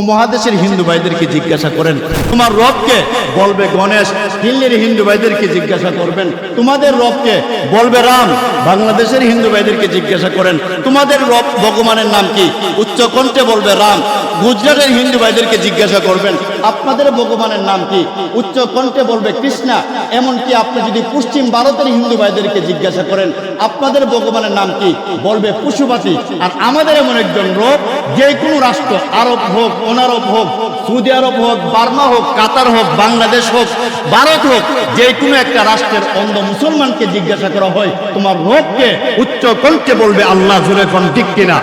মহাদেশের হিন্দু ভাইদেরকে জিজ্ঞাসা করেন, তোমার রবকে? বলবে, গণেশ, দিল্লির হিন্দু ভাইদেরকে জিজ্ঞাসা করবেন। তোমাদের রবকে? বলবে, রাম। বাংলাদেশের হিন্দু ভাইদেরকে জিজ্ঞাসা করেন, তোমাদের রব ভগবানের নাম কি? উচ্চকণ্ঠে বলবে, রাম। গুজরাটের হিন্দু ভাইদেরকে জিজ্ঞাসা করবেন আপনাদের ভগবানের নাম কি? উচ্চ কণ্ঠে বলবে কৃষ্ণা। এমনকি আপনি যদি পশ্চিম ভারতের হিন্দু ভাইদেরকে জিজ্ঞাসা করেন, আপনাদের ভগবানের নাম কি? বলবে পশুপাতি। আর আমাদের এমন একজন রব যে কোনো রাষ্ট্র, আরব হোক, অনারব হোক, সৌদি আরব হোক, বার্মা হোক, কাতার হোক, বাংলাদেশ হোক, ভারত হোক, যে কোনো একটা রাষ্ট্রের অন্ধ মুসলমানকে জিজ্ঞাসা করা হয়, তোমার রবকে উচ্চ কণ্ঠে বলবে আল্লাহ জুড়ে কোন, ঠিক কিনা?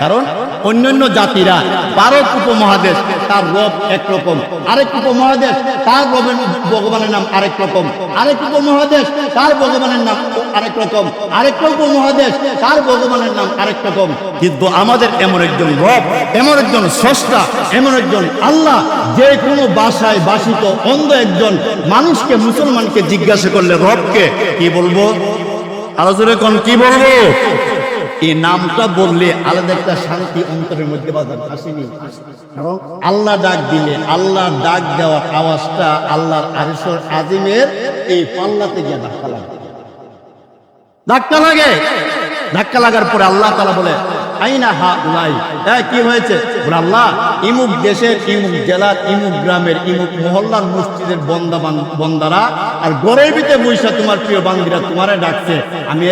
কারণ অন্যান্য জাতিরা ভারত উপমহাদেশ তার রব একরকম আরেক উপমহাদেশ তার রবের ভগবানের নাম আরেক রকম। আরেক উপমহাদেশ তার ভগবানের নাম আরেক রকম। আরেক উপমহাদেশ তার ভগবানের নাম আরেক রকম। কিন্তু আমাদের এমন একজন রব, এমন একজন স্রষ্টা, এমন একজন আল্লাহ, যে কোনো ভাষায় বাসিত অন্ধ একজন মানুষকে, মুসলমানকে জিজ্ঞাসা করলে রবকে কি বলব? আলোচনা কি বলব? এই নামটা বললে আলাদা একটা শান্তি অন্তরের মধ্যে বাজার আসেনি। আল্লাহ ডাক দিলে, আল্লাহ ডাক দেওয়ার আওয়াজটা আল্লাহর আরিসর আজিমের এই পাল্লাতে গিয়ে ধাক্কা লাগে। ধাক্কা লাগে। ধাক্কা লাগার পরে আল্লাহ তালা বলে আমি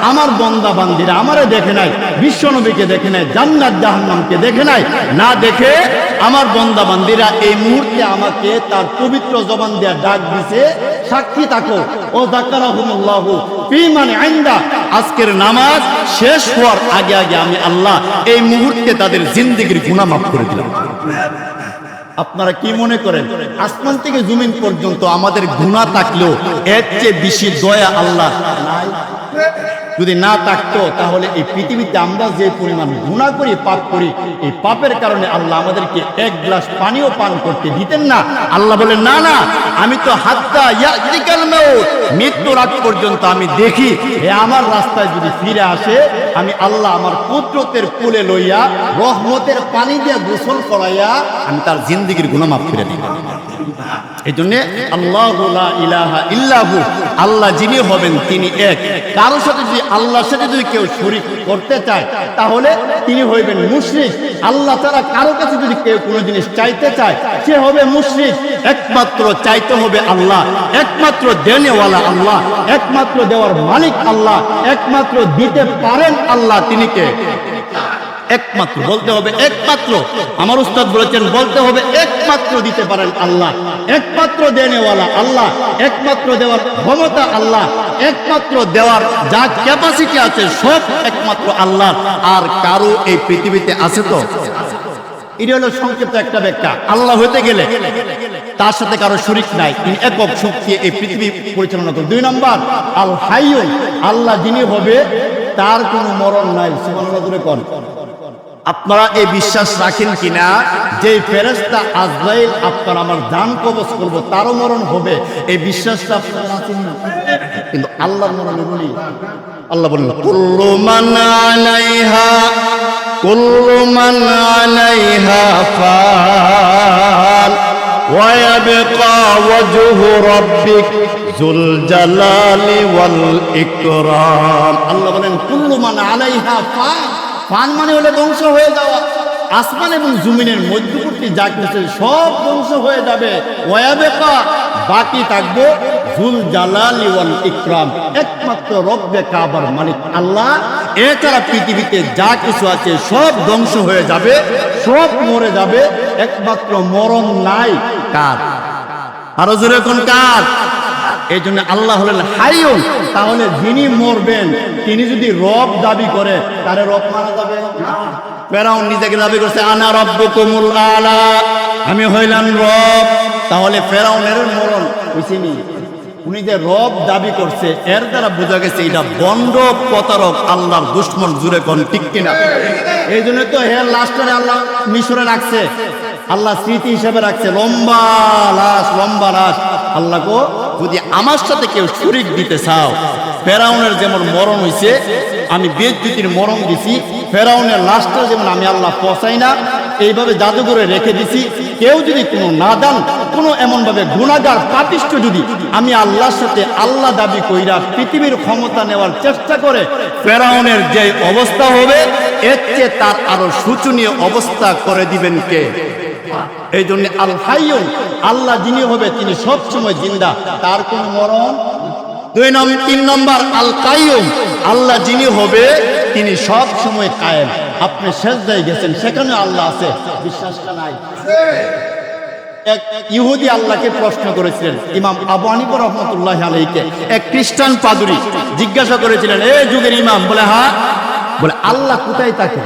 আমার বন্দা বান্দিরা আমারে দেখে নাই বিশ্বনবীকে দেখে নাই, জান্নাত জাহান্নামকে দেখে নাই। না দেখে আমার বন্দা বান্দিরা এই মুহূর্তে আমাকে তার পবিত্র জবান দেয়া ডাক দিছে সাক্ষী থাকো। ও জাকারাহুমুল্লাহ ফি মানে আইন্দা। আজকের নামাজ শেষ হওয়ার আগে আগে আমি আল্লাহ এই মুহূর্তে তাদের জিন্দেগির গুনাহ মাফ করে দিলাম। আপনারা কি মনে করেন, আসমান থেকে জমিন পর্যন্ত আমাদের গুণা থাকলেও এর চেয়ে বেশি দয়া আল্লাহ নাই? যদি না থাকতো, তাহলে এই পৃথিবীতে আমরা যে পরিমাণ গুণা করি, পাপ করি, এই পাপের কারণে আল্লাহ আমাদেরকে এক গ্লাস পানিও পান করতে দিতেন না। আল্লাহ বলে না না, আমি তো হাত্তা মাউত, মৃত্যুর পর্যন্ত আমি দেখি। এ আমার রাস্তায় যদি ফিরে আসে, আমি আল্লাহ আমার পুত্রতের কোলে লইয়া, রহমতের পানি দিয়ে গোসল করাইয়া, আমি তার জিন্দিগির গুণা মাফ করে দিই এই জন্য আল্লাহ ইলাহা ইল্লাহু, আল্লাহ যিনি হবেন, তিনি এক। কারোর সাথে যদি আল্লাহর সাথে যদি কেউ শরিক করতে চায়, তাহলে তিনি হইবেন মুশরিক। আল্লাহ তারা কারও কাছে যদি কেউ কোনো জিনিস চাইতে চায়, সে হবে মুশরিক। একমাত্র চাইতে হবে আল্লাহ, একমাত্র দেনেওয়ালা আল্লাহ, একমাত্র দেওয়ার মালিক আল্লাহ, একমাত্র দিতে পারেন আল্লাহ তিনি কে? একমাত্র, বলতে হবে একমাত্র। আমার উস্তাদ বলেছেন, বলতে হবে একমাত্র দিতে পারেন আল্লাহ। একমাত্র দেনেওয়ালা আল্লাহ, একমাত্র দেওয়ার ক্ষমতা আল্লাহ, একমাত্র দেওয়ার যা ক্যাপাসিটি আছে, সব একমাত্র আল্লাহ আর কারও এই পৃথিবীতে আছে তো? এটা হলো সংক্ষিপ্ত একটা ব্যাখ্যা। আল্লাহ হইতে গেলে তার সাথে কারও শরিক নাই। তিনি একক শক্তি এই পৃথিবী পরিচালনা করে দুই নম্বর আল হাইয়ুন আল্লাহ যিনি হবে, তার কোনো মরণ নাই। জোরে কোন। আপনারা এই বিশ্বাস রাখেন কিনা? যে ফেরেস্তা আজরাইল আপনার আমার দান কবচ করব, তারও মরণ হবে। এই বিশ্বাসটা আপনারা রাখেন না। কিন্তু আল্লাহ মরণে বলি, আল্লাহ বলল কুল্লু মান আলাইহা, কুল্লু মান আলাইহা ফাল ওয়া ইয়াবকা ওয়াজহু রাব্বিক জুল জালালি ওয়াল ইকরাম। আল্লাহ বলেন, কুল্লু মান আলাইহা ফাল। ফান মানে হলে ধ্বংস হয়ে যাওয়া। আসমান এবং জমিনের মধ্যবর্তী যা কিছু, সব ধ্বংস হয়ে যাবে। ওয়াবেকা, বাকি থাকব জুল জালালি ওয়াল ইকরাম। একমাত্র রব্বে কাবার মালিক আল্লাহ। এছাড়া পৃথিবীতে যা কিছু আছে, সব ধ্বংস হয়ে যাবে, সব মরে যাবে। একমাত্র মরণ নাই কার। আরও জোরে কোন কার? এই জন্য আল্লাহ হলেন হাইয়ুন। তাহলে যিনি মরবেন, তিনি যদি রব দাবি করে তারে রব মারা যাবে? ফেরাউন নিজেকে দাবি করছে, আনা রব্বুকুমুল আলা। আমি হইলাম রব। তাহলে ফেরাউনের মরণ বুঝিনি। উনি যে রব দাবি করছে, এর দ্বারা বোঝা গেছে এটা বন্ড প্রতারক, আল্লাহর দুশ্মন জুড়ে কোন ঠিক কিনা। এই জন্য তো হের লাস্টারে আল্লাহ মিশরে রাখছে। আল্লাহ স্মৃতি হিসেবে রাখছে। লম্বা লাশ লম্বা লাশ। আল্লাহ গো যদি আমার সাথে কেউ শরিক দিতে চাও, ফেরাউনের যেমন মরণ হইছে, আমি বেদবিতির মরণ দিছি, ফেরাউনের লাশটা যেমন আমি আল্লাহ পচাই না, এইভাবে জাদুঘরে রেখে দিছি, কেউ যদি কোনো না নাদান কোনো এমনভাবে গুণাগার পাপিষ্ট যদি আমি আল্লাহর সাথে আল্লাহ দাবি কইরা পৃথিবীর ক্ষমতা নেওয়ার চেষ্টা করে, ফেরাউনের যে অবস্থা হবে, এর চেয়ে তার আরও শোচনীয় অবস্থা করে দিবেন কে? এই জন্য আল হাইয়ুন আল্লাহ যিনি হবে, তিনি সবসময় জিন্দা। তার কোন মরণ দুই নম্বর তিন নম্বর, আল আল্লাহ যিনি হবে, তিনি সব সময় কায়েম। আপনি গেছেন সেখানে আল্লাহ আছে। বিশ্বাসটা নাই। এক ইহুদি আল্লাহকে প্রশ্ন করেছিলেন, ইমাম আবু হানিফা রহমতুল্লাহ এক খ্রিস্টান পাদুরি, জিজ্ঞাসা করেছিলেন, এ যুগের ইমাম? বলে হ্যাঁ। বলে, আল্লাহ কোথায় থাকে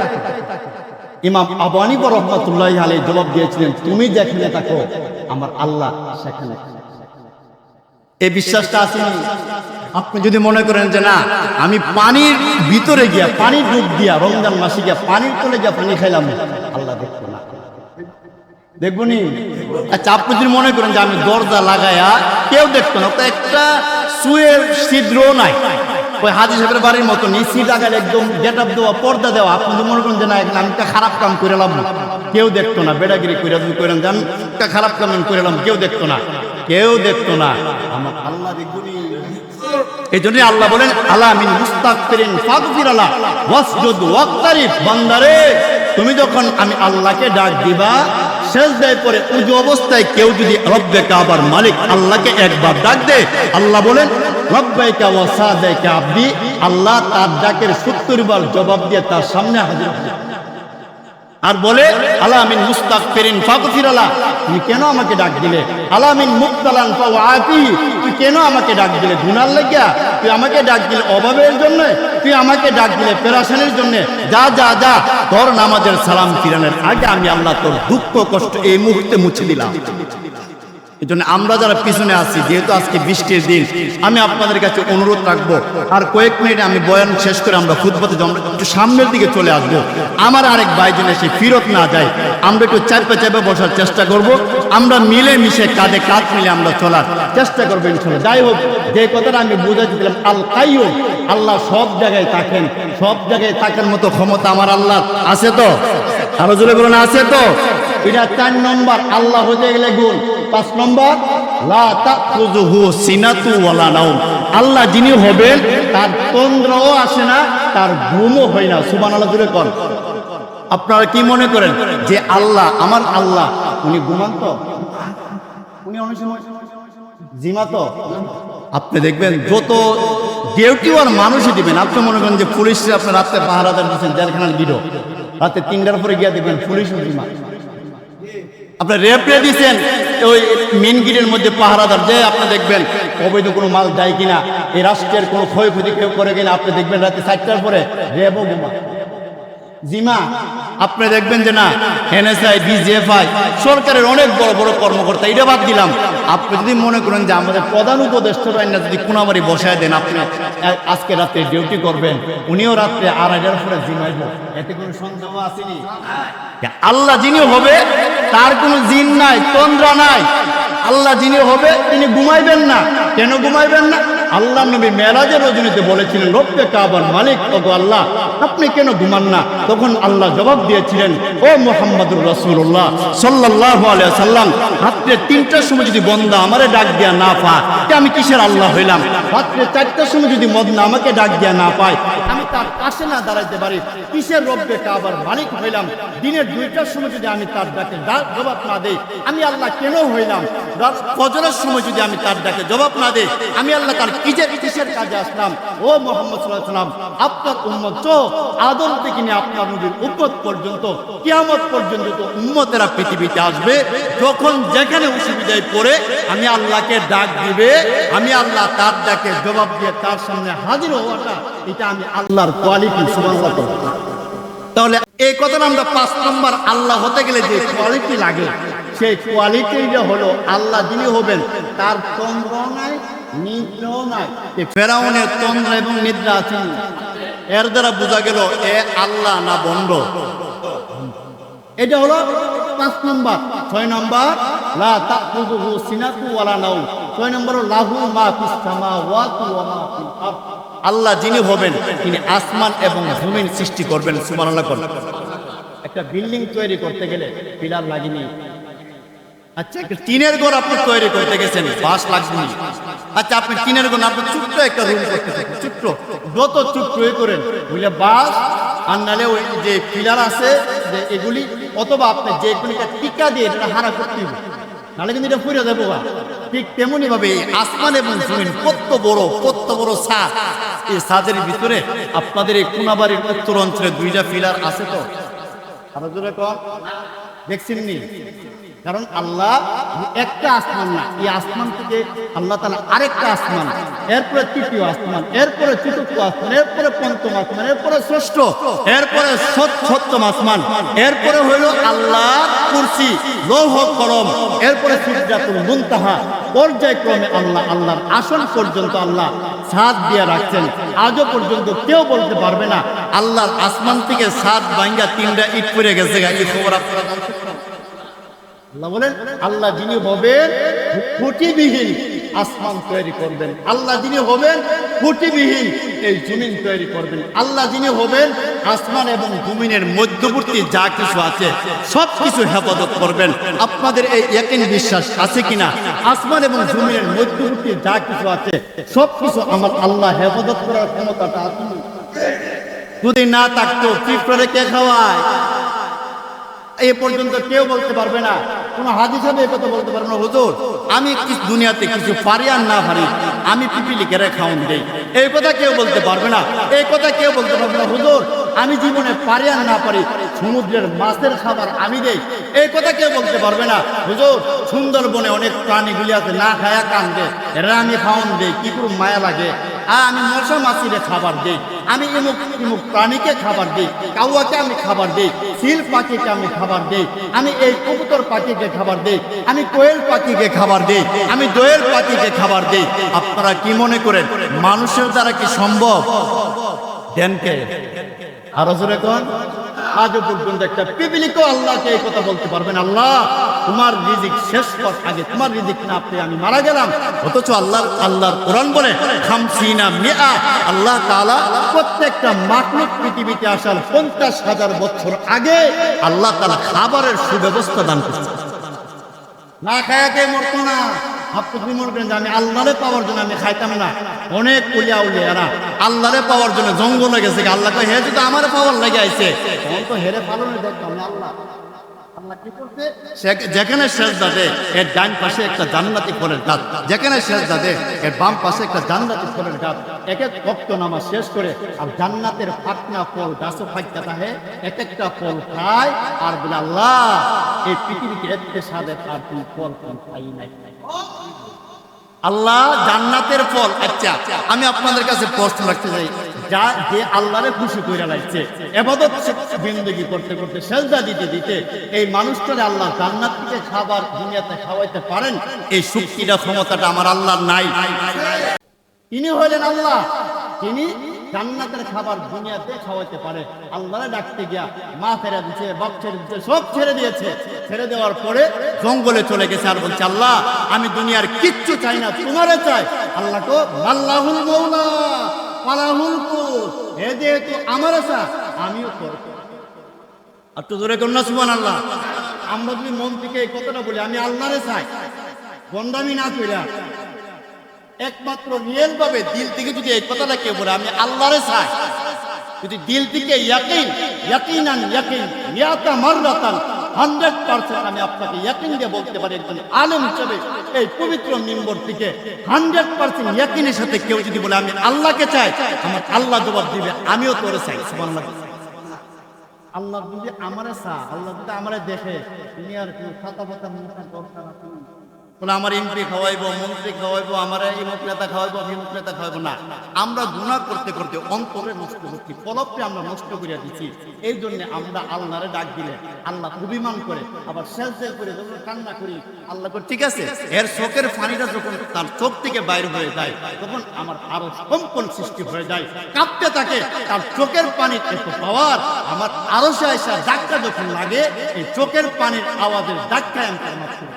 ইমাম আবু হানিফা রহমতুল্লাহ আলাই জবাব দিয়েছিলেন, তুমি যেখানে থাকো, আমার আল্লাহ সেখানে এই বিশ্বাসটা আছে আপনি যদি মনে করেন যে না, আমি পানির ভিতরে গিয়া পানি ডুব দিয়া, রমজান মাসে গিয়া পানির তলে গিয়া পানি খাইলাম, আল্লাহ দেখব না। দেখব নি? আচ্ছা আপনি যদি মনে করেন যে আমি দরজা লাগায়া কেউ দেখতো না, তো একটা সুয়ের ছিদ্র নাই। ওই হাজি সাহেবের বাড়ির মতো নিচি লাগালে একদম গেট আপ দেওয়া, পর্দা দেওয়া। আপনি যদি মনে করেন যে না আমি একটা খারাপ কাম করে এলাম কেউ দেখতো না, বেড়াগিরি করে যদি করেন যে আমি একটা খারাপ কাম করে এলাম কেউ দেখতো না। কেউ দেখতো না। আমার আল্লাহ। এই জন্য আল্লাহ বলেন আল্লাহ মিন মুস্তাকফিরিন ফাগফির আলা ওয়াসজুদ ওয়াক্তারিফ। বান্দারে, তুমি যখন আমি আল্লাহকে ডাক দিবা শেষ দেয় পরে উজু অবস্থায় কেউ যদি রব্বে কাবার মালিক আল্লাহকে একবার ডাক দে আল্লাহ বলেন রব্বাইকা ওয়া সাদাইকা আব্দি, আল্লাহ তার ডাকের সত্তর বার জবাব দিয়ে তার সামনে হাজির আর বলে, আলামিন মুস্তাকফিরিন ফাগফির আলা তুমি কেন আমাকে ডাক দিলে? আলামিন মুক্তালান ফাওয়াতি। তুই কেন আমাকে ডাক দিলে? গুনার লাগিয়া। তুই আমাকে ডাক দিলে অভাবের জন্য। তুই আমাকে ডাক দিলে পেরাশানির জন্য। যা যা যা। তোর নামাজের সালাম ফিরানোর আগে আমি আল্লাহ তোর দুঃখ, কষ্ট এই মুহূর্তে মুছে দিলাম। এই জন্য আমরা যারা পিছনে আছি, যেহেতু আজকে বৃষ্টির দিন, আমি আপনাদের কাছে অনুরোধ রাখব, আর কয়েক মিনিটে আমি বয়ান শেষ করে আমরা ফুটপাতে একটু সামনের দিকে চলে আসব। আমার আরেক বাইজন এসে ফিরত না যায়, আমরা একটু চাপে চাপে বসার চেষ্টা করব। আমরা মিলে মিশে কাঁধে কাঁধ মিলে আমরা চলার চেষ্টা করব, ইনশাল্লাহ। যাই হোক, যে কথাটা আমি বুঝাতে দিলাম, আল কাইয়ুম, আল্লাহ সব জায়গায় থাকেন, সব জায়গায় থাকার মতো ক্ষমতা আমার আল্লাহ আছে তো? আরও জোরে বলুন, আছে তো? এটা চার নম্বর, আল্লাহ হতে গেলে গুণ। পাঁচ নম্বর আল্লাহ যিনি হবেন, তার তন্দ্রও আসে না, তার ঘুমও হয় না। সুবহানাল্লাহ জুড়ে কর আপনারা কি মনে করেন যে আল্লাহ, আমার আল্লাহ, উনি ঘুমান তো উনি আপনি দেখবেন যত ডিউটি আর মানুষই দিবেন। আপনি মনে করেন যে পুলিশ আপনি রাত্রে পাহারাদার দিচ্ছেন, জেলখানার গিরো রাতে তিনটার পরে গিয়ে দেখবেন পুলিশ জিমা আপনার রেপড়ে দিচ্ছেন ওই মেন গেটের মধ্যে পাহারাদার, যে আপনি দেখবেন, অবৈধ কোনো মাল যায় কিনা, এই রাষ্ট্রের কোনো ক্ষয়ক্ষতি কেউ করে কিনা, আপনি দেখবেন রাতে চারটার পরে ঘুমা জিমা, আপনি দেখবেন যে না এনএসআই বিজিএফআই সরকারের অনেক বড় বড় কর্মকর্তা, এটা বাদ দিলাম। আপনি যদি মনে করেন যে আমাদের প্রধান উপদেষ্টা না যদি কোনাবাড়ি বসায় দেন, আপনি আজকে রাতে ডিউটি করবেন, উনিও রাত্রে আড়াইটার পরে জিমাইব এতে কোনো সন্দেহ আসেনি? আল্লাহ যিনি হবে, তার কোনো জিন নাই, তন্দ্রা নাই। আল্লাহ যিনি হবে, তিনি ঘুমাইবেন না। কেন ঘুমাইবেন না? আল্লাহ নবী মেরাজের রজনীতে বলেছিলেন, রব্বে কাবার মালিক আল্লাহ, আপনি কেন ঘুমান না? তখন আল্লাহ জবাব দিয়েছিলেন, ও মোহাম্মদুর রসুল্লাহ সাল্লাহ আলিয়া সাল্লাম রাত্রে তিনটার সময় যদি বন্দা আমারে ডাক দেয়া না পায় আমি কিসের আল্লাহ হইলাম? রাত্রে চারটার সময় যদি মদনা আমাকে ডাক দেয়া না পায় আমি তার পাশে না দাঁড়াইতে পারি। কিসের রব্বে কাবার মালিক হইলাম? দিনের দুইটার সময় যদি আমি তার ডাকে জবাব না দেই, আমি আল্লাহ কেন হইলাম? ফজরের সময় যদি আমি তার ডাকে জবাব না দেই, আমি আল্লাহ তার কিসের কিসের কাজে আসলাম? ও মোহাম্মদ সাল্লাহ সাল্লাম আপনার উম্মত তো আদম থেকে নিয়ে পড়ে, আমি আল্লাহকে ডাক দিবে, আমি আল্লাহ তার ডাকে জবাব দিয়ে তার সামনে হাজির হওয়াটা, এটা আমি আল্লাহর কোয়ালিটি তাহলে এই কথাটা আমরা পাঁচ নম্বর আল্লাহ হতে গেলে যে কোয়ালিটি লাগে, সেই কোয়ালিটিটা হলো আল্লাহ যিনি হবেন, তার তন্দ্র নাই, নিদ্রাও নাই। ফেরাউনের তন্দ্র এবং নিদ্রা আছে এর দ্বারা বোঝা গেল এ আল্লাহ না বন্ধ। এটা হলো পাঁচ নম্বর। ছয় নম্বর নাওম। ছয় নম্বর মা আল্লাহ যিনি হবেন, তিনি আসমান এবং জমিন সৃষ্টি করবেন, সুবহানাল্লাহ একটা বিল্ডিং তৈরি করতে গেলে পিলার লাগেনি। আচ্ছা একটা টিনের ঘর আপনি তৈরি করতে গেছেন, বাস লাগবেনি আচ্ছা আপনি টিনের ঘর আপনি ছোট্ট একটা রুম করতে ছোট্ট। যত ছোট্ট এ করেন, বুঝলে, বাস, আর নালে ওই যে পিলার আছে, যে এগুলি, অথবা আপনি যে কোনটা টিকা দিয়ে এটা হারা করতে হবে। নাহলে কিন্তু এটা ফুরে যাব ঠিক তেমনি ভাবে আসমান এবং জমিন কত বড় কত বড় ছাদ এই ছাদের ভিতরে আপনাদের এই কোনাবাড়ির উত্তর অঞ্চলে দুইটা পিলার আছে তো? আরও জোরে কম দেখছেন নি? কারণ আল্লাহ একটা আসমান না, এই আসমান থেকে আল্লাহ তালা আরেকটা আসমান, এরপরে তৃতীয় আসমান, এরপরে চতুর্থ আসমান, এরপরে পঞ্চম আসমান, এরপরে ষষ্ঠ, এরপরে সপ্তম আসমান, এরপরে হইল আল্লাহ কুরসি, লৌহ করম এরপরে সিদ্ধাতুল মুনতাহা, পর্যায়ক্রমে আল্লাহ, আল্লাহর আসন পর্যন্ত আল্লাহ ছাদ দিয়ে রাখছেন আজও পর্যন্ত কেউ বলতে পারবে না, আল্লাহর আসমান থেকে ছাদ ভাঙ্গা তিনটা ইট পড়ে গেছে গা এই খবর আপনারা? আল্লাহ বলেন, আল্লাহ যিনি হবেন আসমান তৈরি করবেন। আল্লাহ যিনি হবেন এই জমিন তৈরি করবেন। আল্লাহ যিনি হবেন আসমান এবং জমিনের মধ্যবর্তী যা কিছু আছে সব কিছু হেফাজত করবেন। আপনাদের এই একেন বিশ্বাস আছে কিনা? আসমান এবং জমিনের মধ্যবর্তী যা কিছু আছে সব কিছু আমার আল্লাহ হেফাজত করার ক্ষমতাটা আছে। যদি না থাকতো পিঁপড়ে কে খাওয়ায়। এ পর্যন্ত কেউ বলতে পারবে না। কোনো হাদিস হবে এ কথা বলতে পারবে না। হুজুর, আমি দুনিয়াতে কিছু পারি আর না পারি, আমি পিপিলিকে খাওয়ান দেই। এই কথা কেউ বলতে পারবে না। এই কথা কেউ বলতে পারবে না। হুজুর আমি জীবনে পারি আর না পারি, সমুদ্রের মাছের খাবার আমি দেই। এই কথা কেউ বলতে পারবে না। হুজুর, সুন্দরবনে অনেক প্রাণীগুলি আছে, না খায়া কান্দে এরা আমি খাওয়ান দেই কি করে মায়া লাগে। আর আমি মশা মাছিরে খাবার দেই, আমি ইমুক ইমুক প্রাণীকে খাবার দিই, কাউয়াকে আমি খাবার দিই সিল পাখিকে আমি খাবার দিই, আমি এই কবুতর পাখিকে খাবার দিই, আমি কোয়েল পাখিকে খাবার দিই, আমি দোয়েল পাখিকে খাবার দিই। আপনারা কি মনে করেন, মানুষের দ্বারা কি সম্ভব? দেনকে। আরও জোরে কোন? আজও পর্যন্ত একটা পিপিলিকেও আল্লাহকে এই কথা বলতে পারবেন আল্লাহ, তোমার রিজিক শেষ কর আগে তোমার রিজিক না পেয়ে আমি মারা গেলাম। অথচ আল্লাহ আল্লাহর কোরআন বলে, খামসিনা মিয়া, আল্লাহ তাআলা প্রত্যেকটা মাখলুক পৃথিবীতে আসার পঞ্চাশ হাজার বছর আগে আল্লাহ তাআলা খাবারের সুব্যবস্থা দান করছে না খায়াকে মরতো না। আপনি মনে করেন যে আমি আল্লাহরে পাওয়ার জন্য আমি খাইতাম না। অনেক উলিয়া উলিয়ারা আল্লাহরে পাওয়ার জন্য জঙ্গলে গেছে আল্লাহ হে যদি আমার পাওয়ার লেগে তখন তো হেরে পালনে দেখতাম আল্লাহ। যেখানে শেষ দাদে এর ডান পাশে একটা জান্নাতি ফলের গাছ। যেখানে শেষ দাদে এর বাম পাশে একটা জান্নাতি ফলের গাছ। এক এক ভক্ত নামাজ শেষ করে, আর জান্নাতের ফাটনা ফল গাছও ফাইটা থাকে। এক একটা ফল খায়, আর বলে, আল্লাহ, এই পৃথিবীতে এতে স্বাদের আর তুমি ফল ফল খাই নাই। আল্লাহ জান্নাতের ফল। আচ্ছা আমি আপনাদের কাছে প্রশ্ন রাখতে চাই। যা যে আল্লাহরে খুশি করে লাগছে এবাদত জিন্দগি করতে করতে সেজদা দিতে দিতে এই মানুষটারে আল্লাহ জান্নাত থেকে খাবার দুনিয়াতে খাওয়াইতে পারেন, এই শক্তিটা ক্ষমতাটা আমার আল্লাহর নাই। তিনি হলেন আল্লাহ। তিনি জান্নাতের খাবার দুনিয়াতে খাওয়াইতে পারে। আল্লাহরে ডাকতে গিয়া মা ফেরা দিচ্ছে বাপ ছেড়ে দিচ্ছে সব ছেড়ে দিয়েছে। ছেড়ে দেওয়ার পরে জঙ্গলে চলে গেছে আর বলছে, আল্লাহ, আমি দুনিয়ার কিচ্ছু চাই না, তোমারে চাই। আল্লাহ তো আল্লাহুল মৌলা পালাহুল হে যেহেতু আমার আশা আমিও করব। আর তো জোরে কন্যা সুবান আল্লাহ আমরা যদি মন থেকে এই কথাটা বলি, আমি আল্লাহরে চাই। গন্ডামি না কইরা একমাত্র রিয়েল ভাবে দিল থেকে যদি এই কথাটা কেউ বলে, আমি আল্লাহরে চাই, যদি দিল থেকে হান্ড্রেড পার্সেন্ট আমি আপনাকে ইয়াকিন দিয়ে বলতে পারি, একজন আলেম হিসেবে এই পবিত্র মিম্বর থেকে হান্ড্রেড পার্সেন্ট ইয়াকিনের সাথে কেউ যদি বলে, আমি আল্লাহকে চাই, আমার আল্লাহ জবাব দিবে, আমিও তোরে চাই আল্লাহ যদি আমারে চা আল্লাহ যদি আমারে দেখে তুমি আর দরকার। বলে আমার এমপি খাওয়াইবো, মন্ত্রী খাওয়াইবো, আমার ইমুক নেতা খাওয়াইবো হিমুক নেতা খাওয়াইবো না আমরা গুণা করতে করতে অন্তরে নষ্ট করছি পলপকে আমরা নষ্ট করিয়া দিচ্ছি এই জন্য আমরা আল্লাহরে ডাক দিলে, আল্লাহ অভিমান করে, আবার শেষ শেষ করে যখন কান্না করি, আল্লাহ করে ঠিক আছে, এর চোখের পানিটা যখন তার চোখ থেকে বাইর হয়ে যায়, তখন আমার আরও কম্পন সৃষ্টি হয়ে যায়, কাঁপতে থাকে, তার চোখের পানির এত পাওয়ার, আমার আরও সাহেসা ডাক্তার যখন লাগে, এই চোখের পানির আওয়াজের ডাক্তায় আমি করি।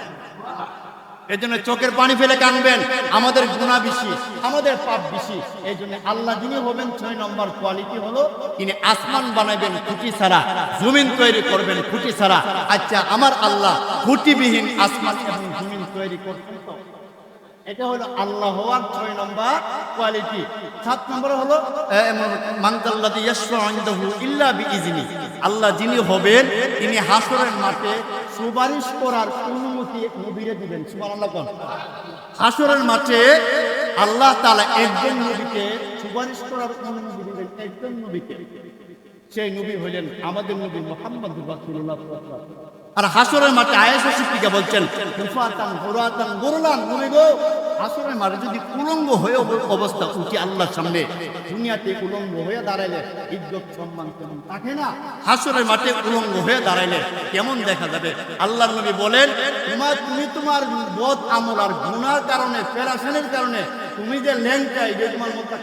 এই জন্য চোখের পানি ফেলে কানবেন। আমাদের গুণা বেশি, আমাদের পাপ বেশি। এই জন্য আল্লাহ যিনি হবেন, ছয় নম্বর কোয়ালিটি হলো তিনি আসমান বানাবেন খুঁটি ছাড়া, জমিন তৈরি করবেন খুঁটি ছাড়া। আচ্ছা আমার আল্লাহ খুঁটিবিহীন আসমান এবং জমিন তৈরি করবেন তো? এটা হলো আল্লাহ হওয়ার ছয় নম্বর কোয়ালিটি সাত নম্বর হলো ইল্লা আল্লাহ যিনি হবেন, তিনি হাসরের মাঠে সুপারিশ করার নবীরে দিবেন? মাঠে আল্লাহ তাআলা একজন নবীকে সুপারিশ করার অনুমতি দিবেন একজন নবীকে। সেই নবী হলেন আমাদের নবী মোহাম্মদ আর হাসরের মাঠে আয়েশা সিদ্দিকা বলছেন হুফাতান হুরাতান গুরলান নবী গো! হাসরের মাঠে যদি উলঙ্গ হয়ে অবস্থা উঠি আল্লাহর সামনে, দুনিয়াতে উলঙ্গ হয়ে দাঁড়াইলে ইজ্জত, সম্মান কেমন থাকে না। হাসরের মাঠে উলঙ্গ হয়ে দাঁড়াইলে কেমন দেখা যাবে? আল্লাহর নবী বলেন, তোমার তুমি তোমার বদ আমল আর গুনার কারণে, ফেরাসেনের কারণে, তুমি যে ল্যাংটা এটা তোমার মতো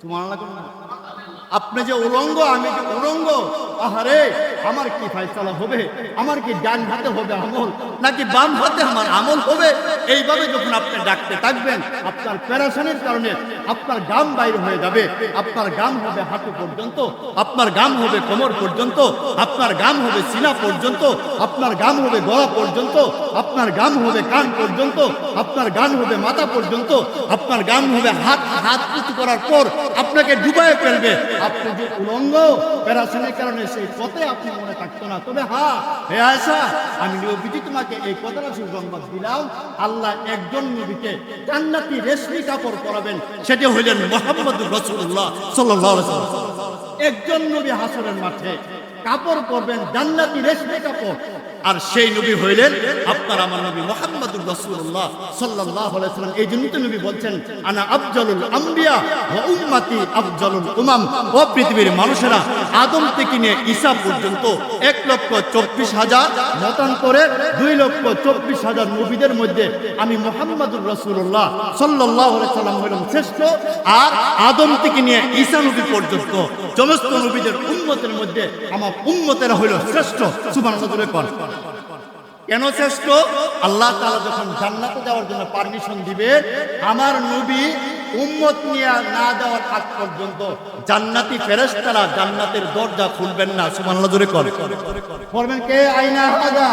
তোমার আল্লাহ। আপনি যে উলঙ্গ, আমি যে উলঙ্গ, আহারে, আমার কি ফাইসালা হবে? আমার কি ডান হাতে হবে আমল, নাকি বাম হাতে আমার আমল হবে? এইভাবে যখন আপনি ডাকতে থাকবেন, আপনার প্যারাশনের কারণে আপনার গাম বাইর হয়ে যাবে, আপনার গাম হবে হাঁটু পর্যন্ত, আপনার গাম হবে কোমর পর্যন্ত, আপনার গাম হবে সিনা পর্যন্ত, আপনার গাম হবে গলা পর্যন্ত আপনার গান হবে কান পর্যন্ত, আপনার গান হবে মাথা পর্যন্ত, আপনার গান হবে হাত হাত উঁচু করার পর আপনাকে ডুবায় ফেলবে। আপনি যে উলঙ্গ প্যারাশনের কারণে সেই পথে আপনি মনে থাকতো না। তবে হ্যাঁ হে আয়সা আমি নবীজি তোমাকে এই কথাটা সুসংবাদ দিলাম। আল্লাহ একজন নবীকে জান্নাতি রেশমি কাপড় পরাবেন, সেটি হইলেন মোহাম্মদুর রসুল্লাহ আলাইহি একজন নবী হাসরের মাঠে কাপড় পরবেন জান্নাতি রেশমি কাপড়। আর সেই নবী হইলেন আপনার আমার নবী মোহাম্মদুর রাসূলুল্লাহ সাল্লাল্লাহু আলাইহি সাল্লাম। এই জন্য তো নবী বলছেন, আনা আফজালুল আম্বিয়া ওয়া উম্মতি আফজালুল উমাম। ও পৃথিবীর মানুষেরা আদম থেকে নিয়ে ঈসা পর্যন্ত এক লক্ষ চব্বিশ হাজার, মতান্তরে দুই লক্ষ চব্বিশ হাজার নবীদের মধ্যে আমি মোহাম্মদুর রাসূলুল্লাহ সাল্লাল্লাহু আলাইহি সাল্লাম হইলাম শ্রেষ্ঠ। আর আদম থেকে নিয়ে ঈসা নবী পর্যন্ত সমস্ত নবীদের উম্মতের মধ্যে আমার উম্মতেরা হইল শ্রেষ্ঠ। কর কেন শ্রেষ্ঠ? আল্লাহ তাআলা যখন জান্নাতে যাওয়ার জন্য পারমিশন দিবে, আমার নবী উম্মত নিয়ে না যাওয়ার আগ পর্যন্ত জান্নাতি ফেরেশতারা জান্নাতের দরজা খুলবেন না। সুবহানাল্লাহ, জোরে কর কে আইনা হাজা?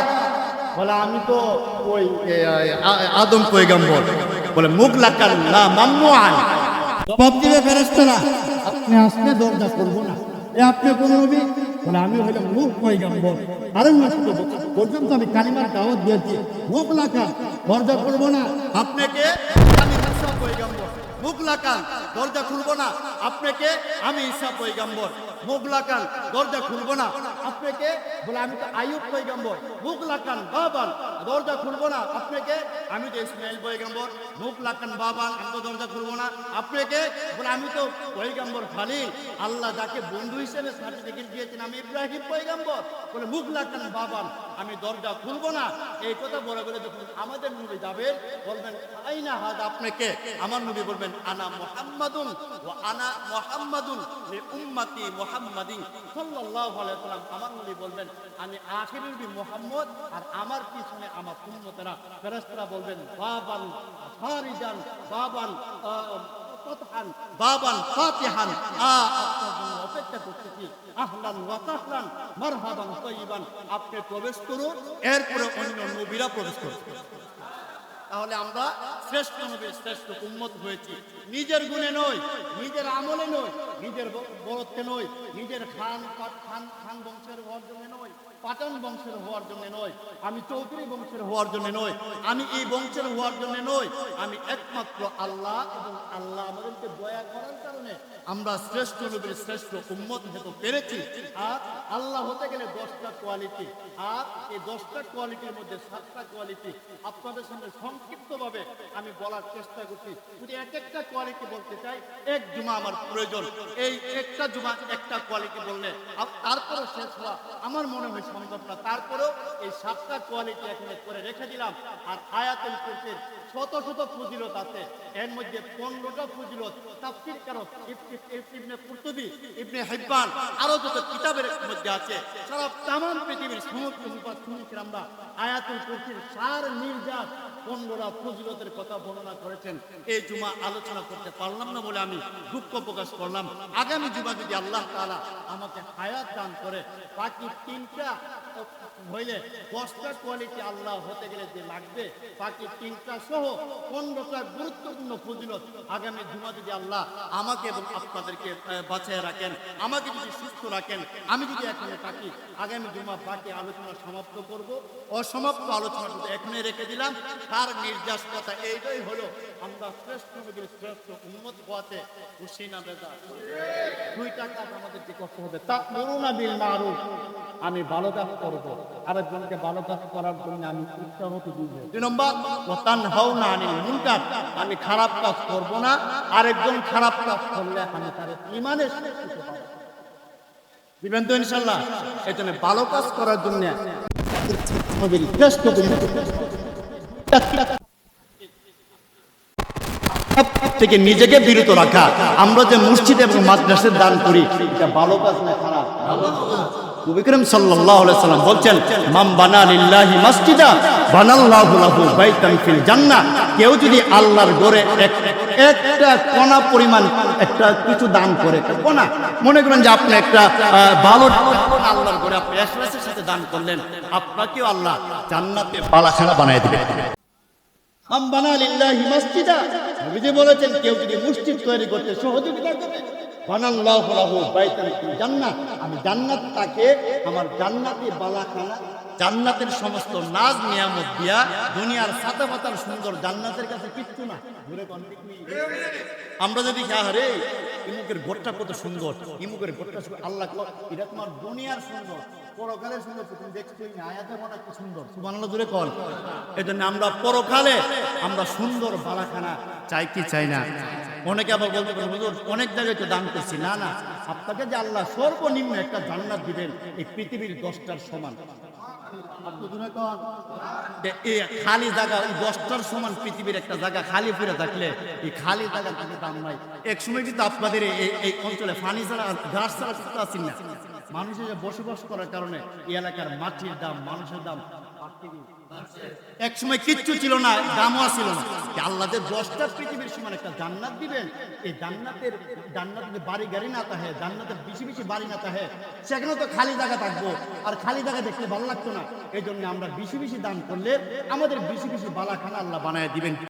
বলে, আমি তো ওই আদম বলে মুখ লাকাল না দিবে আপনি আসলে দরজা করব না। এ, আপনি কোন নবী? বলে আমি হইলাম মুখ পয়গম্বর আরে পর্যন্ত আমি কালিমার দাওয়াত দিয়েছি। মুখ লাকা দরজা করব না। আপনাকে মুখ লাকান দরজা খুলবো না। আপনাকে আমি ঈসা পয়গম্বর মুখ দরজা খুলবো না। আপনাকে বলে আমি তো আয়ুব বাবান, দরজা খুলবো না। আপনাকে, আমি তো ইসমাইল পয়গম্বর মুখ বাবান, আমি তো দরজা খুলবো না। আপনাকে বলে আমি তো আল্লাহ যাকে বন্ধু হিসেবে সার্টিফিকেট দিয়েছেন, আমি ইব্রাহিম বলে বাবান, আমি দরজা খুলবো না। এই কথা বলে বলে যখন আমাদের নবী যাবেন, বলবেন, আইনা হাদ আপনাকে? আমার নবী বলবেন, আনা মুহাম্মাদুন ওয়া আনা মুহাম্মাদুন উম্মতি আমার নবী বলবেন, আমি আখির নবী মুহাম্মদ আর আমার পিছনে আমার উম্মতেরা, ফেরেশতারা বলবেন, বাবান ফারিজান বাবান বাবান ফাতিহান, আ অপেক্ষা করতেছি, আহলান মারহাবান আপনি প্রবেশ করুন, এরপরে অন্য নবীরা প্রবেশ করুন তাহলে আমরা শ্রেষ্ঠ হবে শ্রেষ্ঠ উন্মত হয়েছি। নিজের গুণে নয় নিজের আমলে নয় নিজের বরত্বে নয় নিজের খান খান খান বংশের ঘর জমে নয় পাঠান বংশের হওয়ার জন্য নয়, আমি চৌধুরী বংশের হওয়ার জন্য নয়, আমি এই বংশের হওয়ার জন্য নয়, আমি একমাত্র আল্লাহ এবং আল্লাহ আমাদেরকে দয়া করার কারণে আমরা শ্রেষ্ঠ নবীর শ্রেষ্ঠ উম্মত হতে পেরেছি। আর আল্লাহ হতে গেলে দশটা কোয়ালিটি আর এই দশটা কোয়ালিটির মধ্যে সাতটা কোয়ালিটি আপনাদের সামনে সংক্ষিপ্তভাবে আমি বলার চেষ্টা করছি। যদি এক একটা কোয়ালিটি বলতে চাই, এক জুমা আমার প্রয়োজন। এই একটা জুমা একটা কোয়ালিটি বললে তারপরে শেষ হওয়া আমার মনে হয় তারপরেও এই সাতটা কোয়ালিটি এখানে করে রেখে দিলাম। আর আয়াতুল কুরসির শত শত ফজিলত আছে। এর মধ্যে পনেরোটা ফজিলত তাফসির কারণ ইবনে কুরতুবি, ইবনে আরও যত কিতাবের মধ্যে আছে, সারা তামাম পৃথিবীর সমস্ত আয়াতুল কুরসির সার, নির্যাস পনেরোটা ফজিলতের কথা বর্ণনা করেছেন। এই জুমা আলোচনা করতে পারলাম না বলে আমি দুঃখ প্রকাশ করলাম। আগামী জুমা যদি আল্লাহ তাআলা আমাকে হায়াত দান করে, বাকি তিনটা হইলে দশটা কোয়ালিটি আল্লাহ হতে গেলে যে লাগবে, বাকি তিনটা সহ পনেরোটা গুরুত্বপূর্ণ ফজিলত আগামী জুমা যদি আল্লাহ আমাকে এবং আপনাদেরকে বাঁচিয়ে রাখেন, আমাকে যদি সুস্থ রাখেন, আমি যদি এখানে থাকি, আগামী জুমা বাকি আলোচনা সমাপ্ত করব। অসমাপ্ত আলোচনা এখানে রেখে দিলাম। তার নির্যাস কথা এইটাই হলো আমরা শ্রেষ্ঠ নবীর শ্রেষ্ঠ উন্মত হওয়াতে খুশি না বেজা দুইটা কাজ আমাদেরকে করতে হবে তা করুণা বিল মারুফ। আমি ভালো কাজ করব। আরেকজনকে ভালো কাজ করার জন্য আমি উৎসাহ দিব দুই নম্বর ওয়াতান হাওনা আনিল মুনকার। আমি খারাপ কাজ করব না। আরেকজন খারাপ কাজ করলে আমি তার ইমানের দিবেন তো ইনশাল্লাহ এই জন্য ভালো কাজ করার জন্য শ্রেষ্ঠ থেকে নিজেকে বিরত রাখা। আমরা যে মসজিদ এবং মাদ্রাসার দান করি, এটা ভালো কাজ না খারাপ? সাল্লাম বলছেন কেউ যদি আল্লাহর একটা কণা পরিমাণ, একটা কিছু দান করে মনে করেন যে আপনি একটা ভালো আপনি করলেন আল্লাহ জান্নাতে বানায় দিবেন। বলেছেন, কেউ যদি আমি জান্নাত তাকে, আমার জান্নাতের সমস্ত নাজ, নিয়ামত দিয়া দুনিয়ার সাথে পাতার সুন্দর জান্নাতের কাছে কিচ্ছু না। আমরা যদি আরে ইমুকের ঘরটা কত সুন্দর, ইমুকের ঘরটা আল্লাহ এটা তোমার দুনিয়ার সুন্দর। পরকালের সুন্দর তুমি দেখছ আয়াতে মনে কি সুন্দর। সুবহানাল্লাহ জুড়ে কল এই জন্য আমরা পরকালে আমরা সুন্দর বালাখানা চাই কি চাই না? অনেকে আবার বলতে পারে হুজুর অনেক জায়গায় তো দান করছি। না না আপনাকে যে আল্লাহ সর্বনিম্ন একটা জান্নাত দিবেন এই পৃথিবীর দশটার সমান। খালি জায়গা এই দশটার সমান পৃথিবীর একটা জায়গা খালি ফিরে থাকলে এই খালি জায়গা কিন্তু দাম নাই। এক সময় কিন্তু আপনাদের এই অঞ্চলে আর ঘাস ছাড়া আছেন না? মানুষের যে বসবাস করার কারণে এই এলাকার মাটির দাম, মানুষের দাম এক সময় কিচ্ছু ছিল না দামও ছিল না। আল্লাহ দশটা পৃথিবীর সমান একটা জান্নাত দিবেন, এই জান্নাতের জান্নাতের বাড়ি গাড়ি না তাহে জান্নাতের বেশি বেশি বাড়ি না তাহে সেখানে তো খালি জায়গা থাকব, আর খালি জায়গা দেখতে ভালো লাগতো না। এই জন্য আমরা বেশি বেশি দান করলে আমাদের বেশি বেশি বালাখানা আল্লাহ বানায় দিবেন।